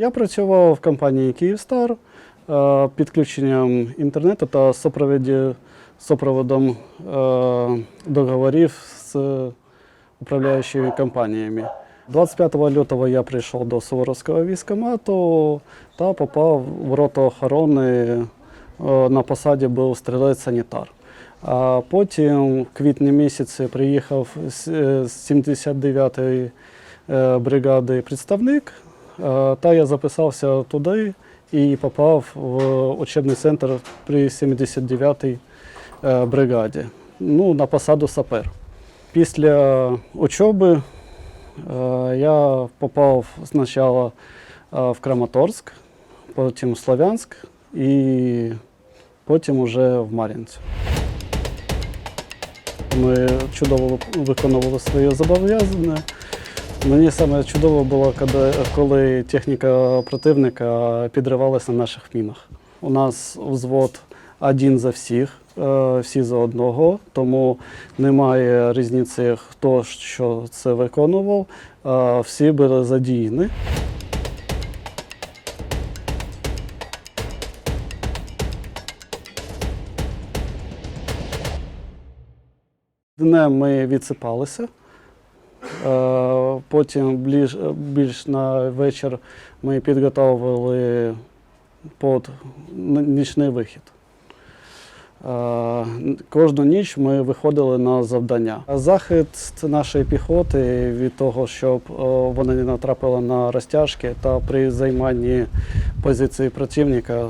Я працював в компанії Київстар е, підключенням інтернету та супроводом е, договорів з управляючими компаніями. 25 лютого я прийшов до Суворовського військкомату та попав в роту охорони. Е, На посаді був стрілець-санітар. А потім в квітні місяці приїхав з е, з 79-ї е, бригади представник, та я записався туди і попав в учебний центр при 79-й е, бригаді ну, на посаду сапер. Після учоби е, я попав спочатку е, в Краматорськ, потім в Слов'янськ і потім уже в Мар'їнцю. Ми чудово виконували свої зобов'язання. Мені саме чудово було, коли, техніка противника підривалася на наших мінах. У нас взвод один за всіх, е, всі за одного, тому немає різниці, хто що це виконував. е, Всі були задіяні. Днем ми відсипалися. Потім ближ, більш на вечір ми підготовили под нічний вихід. Кожну ніч ми виходили на завдання. Захист нашої піхоти від того, щоб вони не натрапили на розтяжки та при займанні позиції противника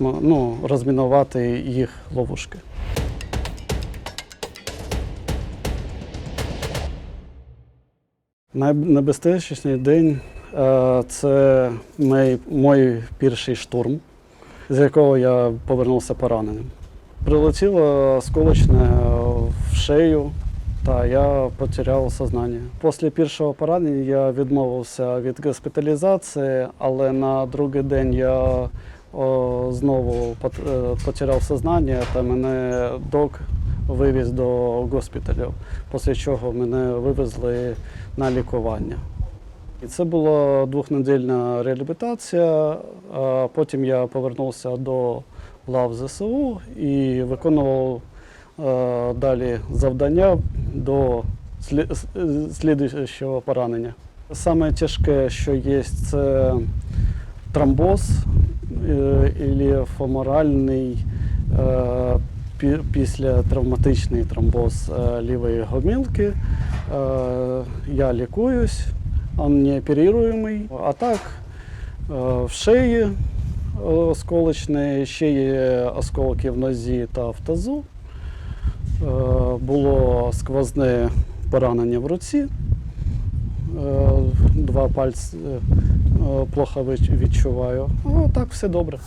ну, розмінувати їх ловушки. Найнебезпечніший день е, це мій, мій перший штурм, з якого я повернувся пораненим. Прилетіло сколочне в шею, та я потеряв сознання. Після першого поранення я відмовився від госпіталізації, але на другий день я знову е, потеряв сознання та мене док вивіз до госпіталю, після чого мене вивезли на лікування. І це була двохнедільна реабілітація. а Потім я повернувся до лав ЗСУ і виконував е, далі завдання до слідуючого поранення. Саме тяжке, що є, це тромбоз або фоморальний е, після травматичний тромбоз е, лівої гомілки. Е, Я лікуюсь, він не оперуємий. А так е, в шиї осколочний, ще є осколки в нозі та в тазу. Було сквозне поранення в руці. Два пальці плохо відч- відчуваю. А так все добре.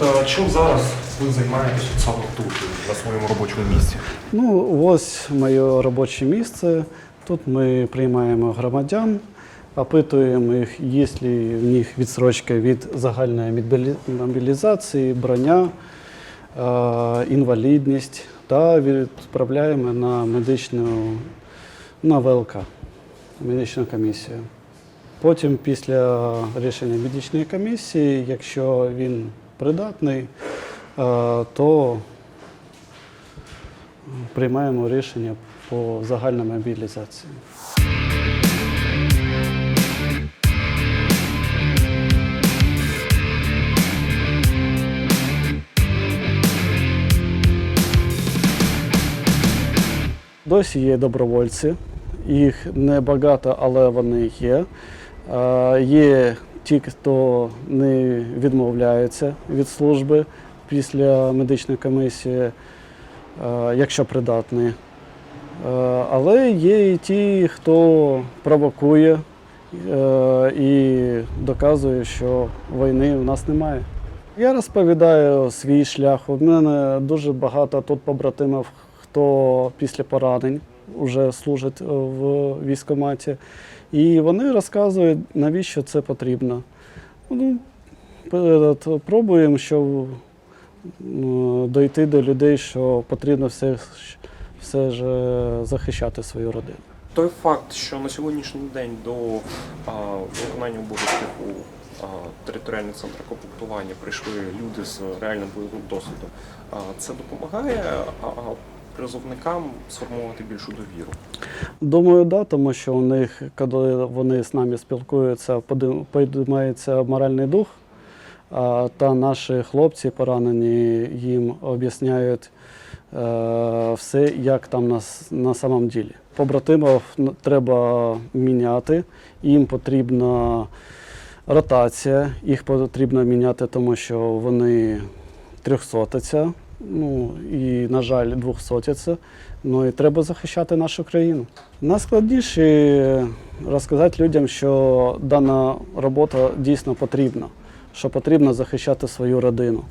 От е, чим зараз ви займаєтесь от саме тут, на своєму робочому місці? Ну, ось моє робоче місце. Тут ми приймаємо громадян, опитуємо їх, є ли в них відсрочка від загальної мобілізації, броня, е, інвалідність та відправляємо на медичну на ВЛК, медичну комісію. Потім, після рішення медичної комісії, якщо він придатний, е, то приймаємо рішення по загальній мобілізації. Досі є добровольці, їх небагато, але вони є. Е, Є ті, хто не відмовляється від служби після медичної комісії, е, якщо придатний. Е, Але є і ті, хто провокує е, і доказує, що війни у нас немає. Я розповідаю свій шлях. У мене дуже багато тут побратимів, хто після поранень вже служить в військкоматі. І вони розказують, навіщо це потрібно. Ну, Перед пробуємо, щоб ну, дойти до людей, що потрібно все, все ж е, захищати свою родину. Той факт, що на сьогоднішній день до а, виконання обов'язків у територіальний центр комплектування прийшли люди з реальним бойовим досвідом, а, це допомагає а, призовникам сформувати більшу довіру. Думаю, да, тому що у них, коли вони з нами спілкуються, підіймається моральний дух, а, та наші хлопці поранені їм об'ясняють е, все, як там на, на самом ділі. Побратимів треба міняти, їм потрібна ротація, їх потрібно міняти, тому що вони трьохсотиця, ну і, на жаль, двохсотяться. Ну і треба захищати нашу країну. Найскладніше розказати людям, що дана робота дійсно потрібна, що потрібно захищати свою родину.